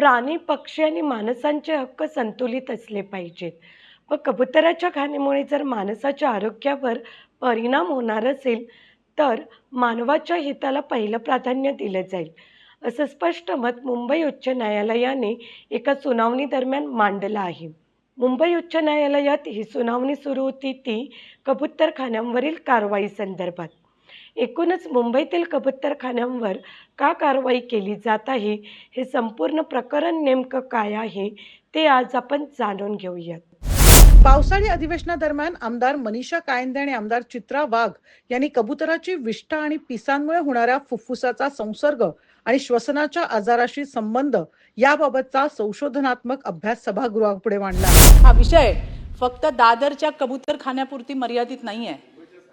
प्राणी पक्षी आणि माणसांचे हक्क संतुलित असले पाहिजेत. व कबुतराच्या खाणीमुळे जर माणसाच्या आरोग्यावर परिणाम होणार असेल तर मानवाच्या हिताला पहिलं प्राधान्य दिलं जाईल. असं स्पष्ट मत मुंबई उच्च न्यायालयाने एका सुनावणी दरम्यान मांडलं आहे. मुंबई उच्च न्यायालयात ही सुनावणी सुरू होती ती कबुतरखान्यांवरील कारवाई संदर्भात. एकूणच मुंबईतील कबुतरखान्यांवर का कारवाई केली जात आहे हे संपूर्ण प्रकरण नेमकं काय आहे ते आज आपण जाणून घेऊयात. पावसाळी अधिवेशनादरम्यान आमदार मनीषा कायंदे आणि आमदार चित्रा वाघ यांनी कबुतराची विष्ठा आणि पिसांमुळे होणाऱ्या फुफ्फुसाचा संसर्ग आणि श्वसनाच्या आजाराशी संबंध याबाबतचा संशोधनात्मक अभ्यास सभागृहापुढे मांडला. हा विषय फक्त दादरच्या कबूतरखान्यापुरती मर्यादित नाही आहे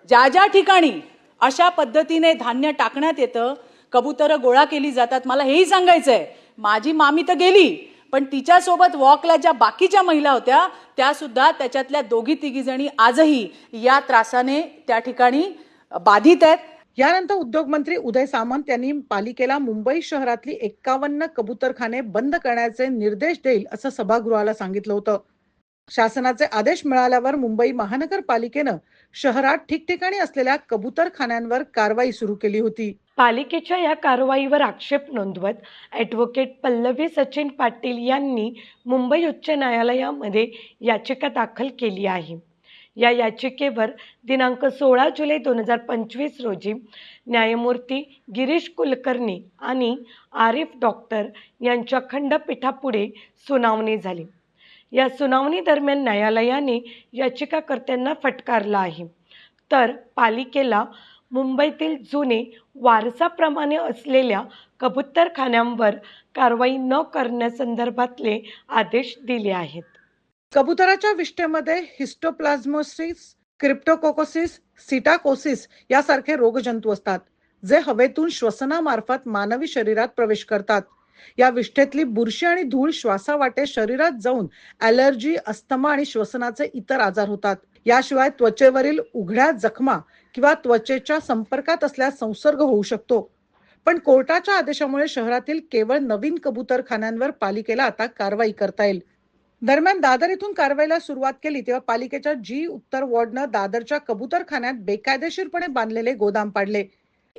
ज्या ज्या ठिकाणी अशा पद्धतीने धान्य टाकण्यात येतं कबुतरं गोळा केली जातात. मला हेही सांगायचं आहे माझी मामी तर गेली पण तिच्यासोबत वॉकला ज्या बाकीच्या महिला होत्या त्यासुद्धा त्याच्यातल्या दोघी तिघी जणी आजही या त्रासाने त्या ठिकाणी बाधित आहेत. यानंतर उद्योगमंत्री उदय सामंत यांनी पालिकेला मुंबई शहरातली एक्कावन्न कबुतरखाने बंद करण्याचे निर्देश देईल असं सभागृहाला सांगितलं होतं. शासनाचे आदेश मिळाल्यावर मुंबई महानगरपालिकेनं शहरात ठिकठिकाणी असलेल्या कबुतरखान्यांवर कारवाई सुरू केली होती. पालिकेच्या या कारवाईवर आक्षेप नोंदवत ॲडव्होकेट पल्लवी सचिन पाटील यांनी मुंबई उच्च न्यायालयामध्ये याचिका दाखल केली आहे. या याचिकेवर दिनांक सोळा जुलै दोन हजार पंचवीस रोजी न्यायमूर्ती गिरीश कुलकर्णी आणि आरिफ डॉक्टर यांच्या खंडपीठापुढे सुनावणी झाली. या सुनावणीदरम्यान न्यायालयाने याचिकाकर्त्यांना फटकारला आहे. तर पालिकेला मुंबईतील जुने वारसाप्रमाणे असलेल्या कबुतरखान्यांवर कारवाई न करण्यासंदर्भातले आदेश दिले आहेत. कबुतराच्या विष्ठेमध्ये हिस्टोप्लाझ्मोसिस क्रिप्टोकोकोसिस सिटाकोसिस यासारखे रोगजंतू असतात जे हवेतून श्वसनामार्फत मानवी शरीरात प्रवेश करतात. या विष्ठेतली बुरशी आणि धूळ श्वासावाटे शरीरात जाऊन ॲलर्जी अस्थमा आणि श्वसनाचे इतर आजार होतात. याशिवाय त्वचेवरील उघड्या जखमा किंवा त्वचेच्या संपर्कात असल्यास संसर्ग होऊ शकतो. पण कोर्टाच्या आदेशामुळे शहरातील केवळ नवीन कबुतरखान्यांवर पालिकेला आता कारवाई करता येईल. दरम्यान दादर इथून कारवाईला सुरुवात केली तेव्हा पालिकेच्या जी उत्तर वॉर्डनं दादरच्या कबुतरखान्यात बेकायदेशीरपणे बांधलेले गोदाम पाडले.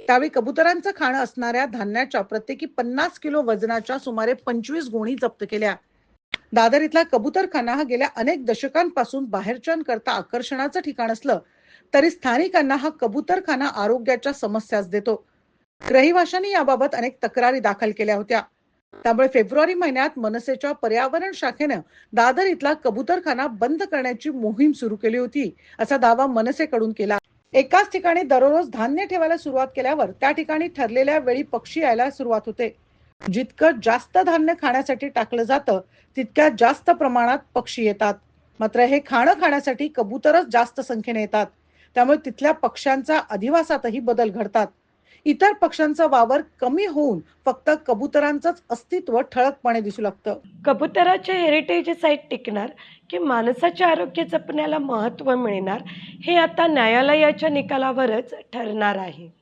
त्यावेळी कबुतरांचं खाणं असणाऱ्या धान्याच्या प्रत्येकी पन्नास किलो वजनाच्या सुमारे पंचवीस गोणी जप्त केल्या. दादर इथला कबुतरखाना हा गेल्या अनेक दशकांपासून बाहेरच्यांकरता आकर्षणाचं ठिकाण असलं तरी स्थानिकांना हा कबुतरखाना आरोग्याच्या समस्याच देतो. रहिवाशांनी याबाबत अनेक तक्रारी दाखल केल्या होत्या. त्यामुळे फेब्रुवारी महिन्यात मनसेच्या पर्यावरण शाखेनं दादर इथला कबुतरखाना बंद करण्याची मोहीम सुरू केली होती असा दावा मनसेकडून केला. एकाच ठिकाणी दररोज धान्य ठेवायला सुरुवात केल्यावर त्या ठिकाणी ठरलेल्या वेळी पक्षी यायला सुरुवात होते. जितकं जास्त धान्य खाण्यासाठी टाकलं जातं तितक्या जास्त प्रमाणात पक्षी येतात. मात्र हे खाणं खाण्यासाठी कबुतरच जास्त संख्येने येतात. त्यामुळे तिथल्या पक्ष्यांचा अधिवासातही बदल घडतात. इतर पक्ष्यांचा वावर कमी होऊन फक्त कबुतरांचंच अस्तित्व ठळकपणे दिसू लागतं. कबुतराचे हेरिटेज साईट टिकणार की माणसाचे आरोग्य जपण्याला महत्त्व मिळणार हे आता न्यायालयाच्या निकालावरच ठरणार आहे.